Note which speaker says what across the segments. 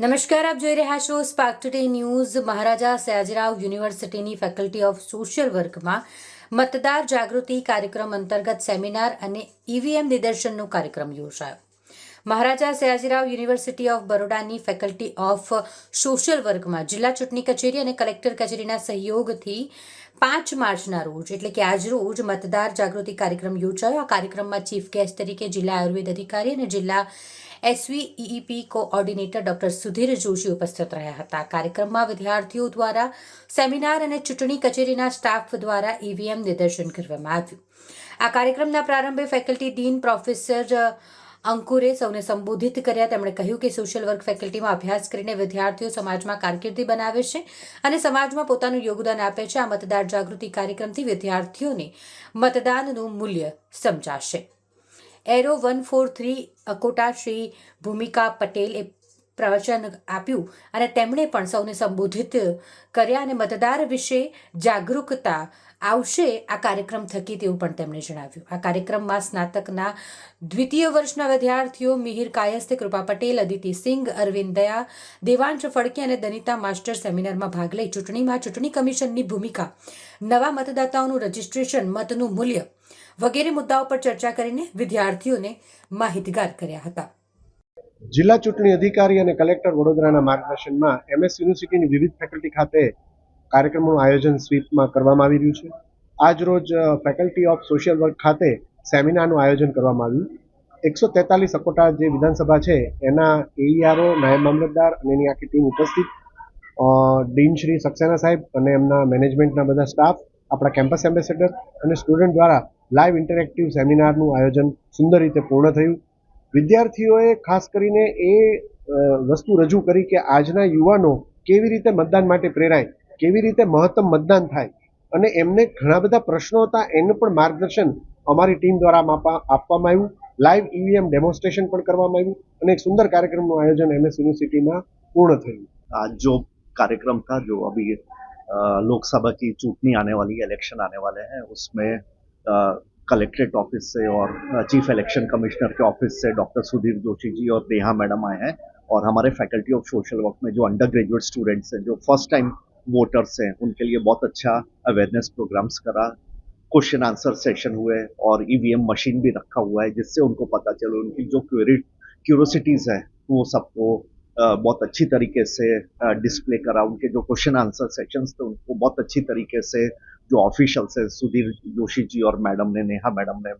Speaker 1: નમસ્કાર, આપ જોઈ રહ્યા છો Spark Today News Maharaja Sayajirao યુનિવર્સિટીની ફેકલ્ટી ઓફ સોશિયલ વર્કમાં મતદાર જાગૃતિ કાર્યક્રમ અંતર્ગત સેમિનાર અને ઈવીએમ નિદર્શનનો કાર્યક્રમ યોજાયો. મહારાજા સયાજીરાવ યુનિવર્સિટી ઓફ બરોડાની ફેકલ્ટી ઓફ સોશિયલ વર્કમાં જિલ્લા ચૂંટણી કચેરી અને કલેક્ટર કચેરીના સહયોગથી પાંચ માર્ચના રોજ, એટલે કે આજ રોજ, મતદાર જાગૃતિ કાર્યક્રમ યોજાયો. આ કાર્યક્રમમાં ચીફ ગેસ્ટ તરીકે જિલ્લા આયુર્વેદ અધિકારી અને જિલ્લા SVEEP coordinator doctor Sudhir Joshi ઉપસ્થિત રહ્યા હતા. કાર્યક્રમમાં વિદ્યાર્થીઓ દ્વારા સેમિનાર અને ચૂંટણી કચેરીના સ્ટાફ દ્વારા ઈવીએમ નિદર્શન કરવામાં આવ્યું. આ કાર્યક્રમના પ્રારંભે ફેકલ્ટી ડીન પ્રોફેસર અંકુરે સૌને સંબોધિત કર્યા. તેમણે કહ્યું કે સોશિયલ વર્ક ફેકલ્ટીમાં અભ્યાસ કરીને વિદ્યાર્થીઓ સમાજમાં કારકિર્દી બનાવે છે અને સમાજમાં પોતાનું યોગદાન આપે છે. આ મતદાર જાગૃતિ કાર્યક્રમથી વિદ્યાર્થીઓને મતદાનનું મૂલ્ય સમજાશે. Arrow one four three Akota Shri Bhumika પટેલે પ્રવચન આપ્યું અને તેમણે પણ સૌને સંબોધિત કર્યા અને મતદાર વિશે જાગૃતતા આવશે. આ કાર્યક્રમ થકી તેવું પણ તેમણે જણાવ્યું. આ કાર્યક્રમમાં સ્નાતકના દ્વિતીય વર્ષના વિદ્યાર્થીઓ મિહિર કાયસ્થ, કૃપા પટેલ, અદિતિ સિંઘ, અરવિંદ દયા, દેવાંશ ફડકે અને દનિતા માસ્ટર સેમિનારમાં ભાગ લઈ ચૂંટણીમાં ચૂંટણી કમિશનની ભૂમિકા, નવા મતદાતાઓનું રજિસ્ટ્રેશન, મતનું મૂલ્ય વગેરે મુદ્દાઓ પર ચર્ચા કરીને વિદ્યાર્થીઓને માહિતગાર કર્યા હતા.
Speaker 2: જિલ્લા ચૂંટણી અધિકારી અને કલેક્ટર વડોદરાના માર્ગદર્શનમાં એમએસ યુનિવર્સિટીની વિવિધ ફેકલ્ટી ખાતે કાર્યક્રમોનું આયોજન સ્વીપમાં કરવામાં આવી રહ્યું છે. આજ રોજ ફેકલ્ટી ઓફ સોશિયલ વર્ક ખાતે સેમિનારનું આયોજન કરવામાં આવ્યું. એકસો તેતાલીસ અકોટા જે વિધાનસભા છે, એના એઈઆરઓ નાયબ મામલતદાર અને એની આખી ટીમ ઉપસ્થિત. ડીન શ્રી સક્સેના સાહેબ અને એમના મેનેજમેન્ટના બધા સ્ટાફ, આપણા કેમ્પસ એમ્બેસેડર અને સ્ટુડન્ટ દ્વારા લાઈવ ઇન્ટરેક્ટિવ સેમિનારનું આયોજન સુંદર રીતે પૂર્ણ થયું. વિદ્યાર્થીઓએ ખાસ કરીને એ અ, વસ્તુ રજૂ કરી કે આજના યુવાનો કેવી રીતે મતદાન માટે પ્રેરાય કેવી રીતે મહત્તમ મતદાન થાય અને એમને ઘણા બધા પ્રશ્નો હતા એનું પણ માર્ગદર્શન અમારી ટીમ દ્વારા આપવા- આપવામાં આવ્યું લાઈવ ઈવીએમ ડેમોન્સ્ટ્રેશન પણ કરવામાં આવ્યું અને એક સુંદર કાર્યક્રમનું આયોજન એમએસ યુનિવર્સિટીમાં પૂર્ણ થયું
Speaker 3: आज जो कार्यक्रम था जो अभी अ, लोकसभा की चुटनी आने वाली है इलेक्शन आने वाले हैं उसमें कलेक्ट्रेट ऑफ़िस से और चीफ इलेक्शन कमिश्नर के ऑफ़िस से डॉक्टर सुधीर जोशी जी और नेहा मैडम आए हैं और हमारे फैकल्टी ऑफ़ सोशल वर्क में जो अंडर ग्रेजुएट स्टूडेंट्स हैं, जो फ़र्स्ट टाइम वोटर्स हैं, उनके लिए बहुत अच्छा अवेयरनेस प्रोग्राम्स करा। क्वेश्चन आंसर सेशन हुए और ईवीएम मशीन भी रखा हुआ है जिससे उनको पता चले उनकी जो क्वेरी क्यूरोसिटीज हैं, वो सबको बहुत अच्छी तरीके से डिस्प्ले करा। उनके जो क्वेश्चन आंसर सेशंस थे, उनको बहुत अच्छी तरीके से जो ऑफिशियल्स है, सुधीर जोशी जी और मैडम ने, नेहा मैडम ने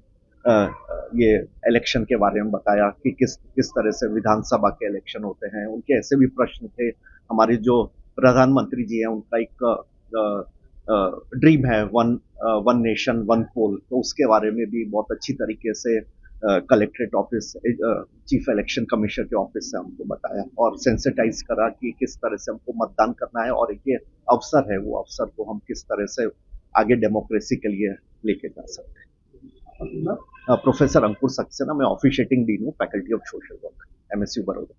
Speaker 3: ये इलेक्शन के बारे में बताया कि किस किस तरह से विधानसभा के इलेक्शन होते हैं। उनके ऐसे भी प्रश्न थे। हमारे जो प्रधानमंत्री जी हैं, उनका एक ड्रीम है one one nation one poll तो उसके बारे में भी बहुत अच्छी तरीके से collectorate office chief election commissioner के ऑफ़िस से हमको बताया और सेंसिटाइज करा कि किस तरह से हमको मतदान करना है और ये अवसर है, वो अवसर को हम किस तरह से आगे डेमोक्रेसी के लिए लेके जा सकते हैं प्रोफेसर अंकुर सक्सेना मैं ऑफिशिएटिंग डीन हूँ faculty of social work MSU Baroda